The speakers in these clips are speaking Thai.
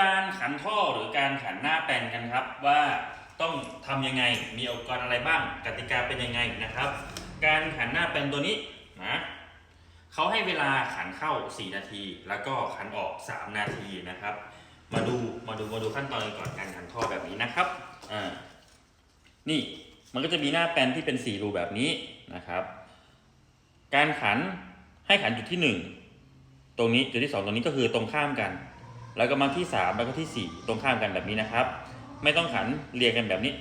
การขันท่อหรือการขันหน้าแปลนกันครับ ว่าต้องทำยังไงมีอุปกรณ์อะไรบ้างกติกาเป็นยังไงนะครับ การขันหน้าแปลนตัวนี้นะเขาให้เวลาขันเข้า 4 นาที แล้วก็ขันออก 3 นาทีนะครับ มาดูมาดูมาดูขั้นตอนกันก่อนการขันท่อแบบนี้นะครับอ่านี่มันก็จะมีหน้าแปลนที่เป็น4รูแบบนี้นะครับ การขันให้ขันจุดที่ 1 ตรงนี้จุดที่ 2 ตรงนี้ก็คือตรงข้ามกัน แล้วก็มาที่3แล้วก็ที่4ตรงข้ามกันแบบนี้นะครับ ไม่ต้องขันเรียงกันแบบนี้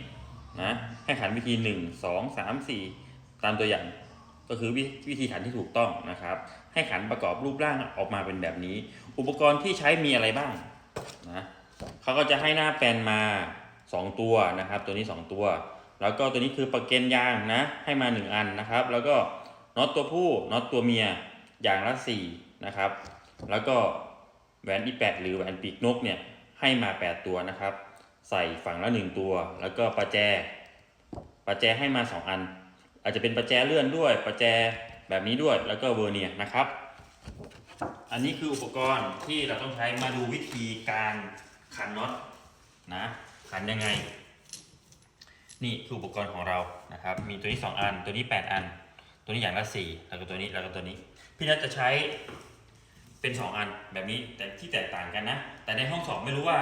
นะให้ขันวิธี1 2 3 4ตามตัวอย่างก็คือวิวิธีขันที่ถูกต้องนะครับ ให้ขันประกอบรูปร่างออกมาเป็นแบบนี้ อุปกรณ์ที่ใช้มีอะไรบ้างนะเขาก็จะให้หน้าแปลนมา 2 ตัวนะครับ ตัวนี้ 2 ตัว แล้วก็ตัวนี้คือประเก็นยางนะ ให้มา 1 อันนะครับ แล้วก็น็อตตัวผู้น็อตตัวเมียอย่างละ4นะครับ แล้วก็ แหวนอีแปดหรือแหวนปีกนกเนี่ยให้มา 8 ตัวนะครับ ใส่ฝั่งละ 1 ตัว แล้วก็ประแจ ประแจให้มา 2 อัน อาจจะเป็นประแจเลื่อนด้วย ประแจแบบนี้ด้วย แล้วก็เวอร์เนียนะครับ อันนี้คืออุปกรณ์ที่เราต้องใช้มาดูวิธีการขันน็อตนะ ขันยังไง นี่คืออุปกรณ์ของเรานะครับ มีตัวนี้ 2 อัน ตัวนี้ 8 อัน ตัวนี้อย่างละ4แล้วก็ตัวนี้ แล้วก็ตัวนี้ พี่นัทจะใช้ เป็น 2 อันแบบนี้แต่ที่แตกต่างกันนะ แต่ในห้องสอบไม่รู้ว่า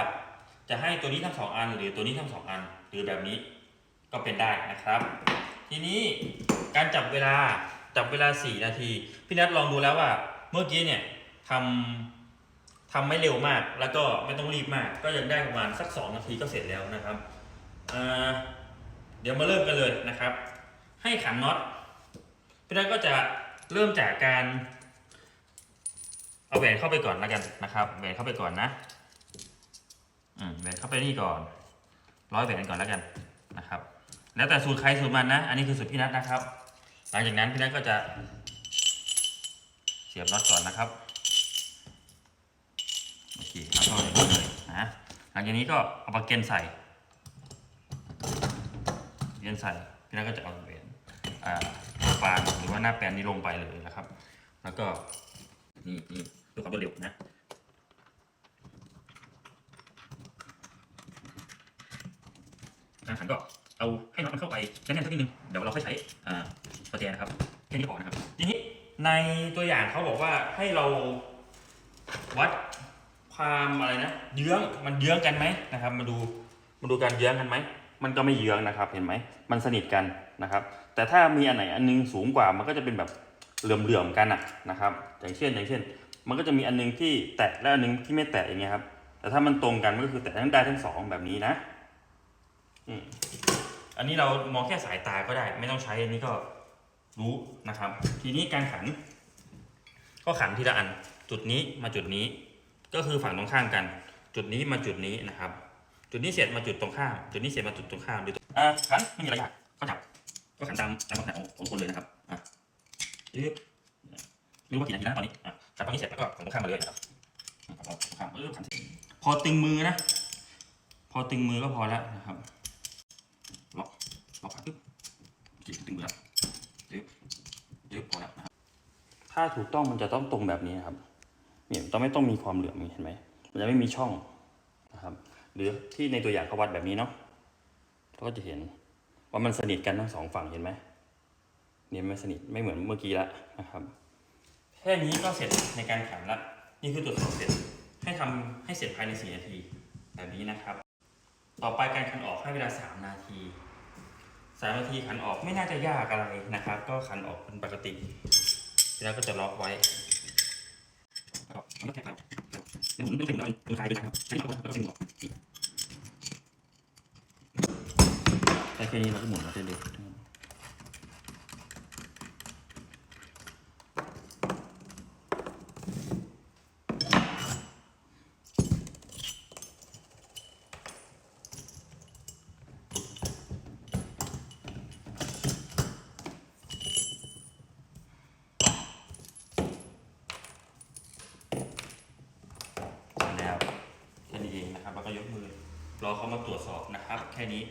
จะให้ตัวนี้ทั้ง2อัน หรือตัวนี้ทั้ง2อัน หรือแบบนี้ก็เป็นได้นะครับ ทีนี้การจับเวลาจับเวลา 4 นาที พี่นัทลองดูแล้วว่า เมื่อกี้เนี่ยทำทำไม่เร็วมาก แล้วก็ไม่ต้องรีบมาก ก็ยังได้ประมาณสัก 2 นาทีก็เสร็จแล้วนะครับเดี๋ยวมาเริ่มกันเลยนะครับ ให้ขันน็อตพี่นัทก็จะเริ่มจากการ เอาแหวนเข้าไปก่อนแล้วกันนะครับแหวนเข้าไปก่อนนะอืมแหวนเข้าไปนี่ก่อน ร้อยแหวนก่อนแล้วกันนะครับ แล้วแต่สูตรใครสูตรมันนะ อันนี้คือสูตรพี่นัทนะครับ หลังจากนั้นพี่นัทก็จะ เสียบน็อตก่อนนะครับโอเคแล้วก็อางนี้เลยนะหลังจากนี้ก็เอาปลั๊กเกนใส่เกนใส่พี่นัทก็จะเอาแหวนอ่าฟางหรือว่าหน้าแปลนนี้ลงไปเลยนะครับ แล้วก็นี่นี่ ดูความรวดเร็วนะการขันก็เอาให้น็อตมันเข้าไปแน่นๆสักนิดนึง เดี๋ยวเราค่อยใช้ประแจนะครับแค่นี้พอนะครับ ทีนี้ในตัวอย่างเขาบอกว่าให้เราวัดความอะไรนะ เยื้องมันเยื้องกันไหมนะครับ มาดูมาดูการเยื้องกันไหม มันก็ไม่เยื้องนะครับ เห็นไหม มันสนิทกันนะครับ แต่ถ้ามีอันไหนอันนึงสูงกว่ามันก็จะเป็นแบบเหลื่อมๆกันอะนะครับ อย่างเช่น อย่างเช่น มันก็จะมีอันนึงที่แตะและอันนึงที่ไม่แตะอย่างเงี้ยครับ แต่ถ้ามันตรงกันมันก็คือแตะทั้งได้ทั้งสองแบบนี้นะอืมอันนี้เรามองแค่สายตาก็ได้ ไม่ต้องใช้อันนี้ก็รู้นะครับ ทีนี้การขัน ก็ขันทีละอัน จุดนี้มาจุดนี้ ก็คือฝั่งตรงข้ามกัน จุดนี้มาจุดนี้นะครับ จุดนี้เสร็จมาจุดตรงข้าม จุดนี้เสร็จมาจุดตรงข้ามหรืออ่าขันไม่มีอะไรยากก็จับก็ขันตามตามลักษณะของของคนเลยนะครับอะยึบไม่รู้ว่ากี่นาทีนะตอนนี้อะ จับตรงนี้เสร็จแล้วก็ฝั่งตรงข้ามมาเลยนะครับอะฝั่งตรงข้ามเออขันเสร็จพอตึงมือนะ พอตึงมือก็พอแล้วนะครับล็อกล็อกขาปึ๊บโอเคตึงมือแล้วยึบยึบพอแล้วนะครับถ้าถูกต้องมันจะต้องตรงแบบนี้นะครับเนี่ยต้องไม่ต้องมีความเหลื่อมเห็นไหมมันจะไม่มีช่องนะครับ หรือที่ในตัวอย่างเขาวัดแบบนี้เนาะเราก็จะเห็นว่ามันสนิทกันทั้งสองฝั่งเห็นไหมเนี่ยไม่สนิทไม่เหมือนเมื่อกี้ละนะครับ แค่นี้ก็เสร็จในการขันละนี่คือตรวจสอบเสร็จให้ทำให้เสร็จภายใน 4 นาที แบบนี้นะครับ ต่อไปการขันออกให้เวลา 3 นาที3นาทีขันออกไม่น่าจะยากอะไรนะครับ ก็ขันออกเป็นปกติ แล้วก็จะล็อกไว้แล้วก็มันก็แค่ครับเดี๋ยวผมต้องเต็มแล้วมันคลายไปนะครับใช้ล็อกแล้วก็เต็มออกใช้แค่นี้เราก็หมุนมาได้เลยแล้วแค่นี้เองนะครับ แล้วก็ยกมือ รอเขามาตรวจสอบนะครับ แค่นี้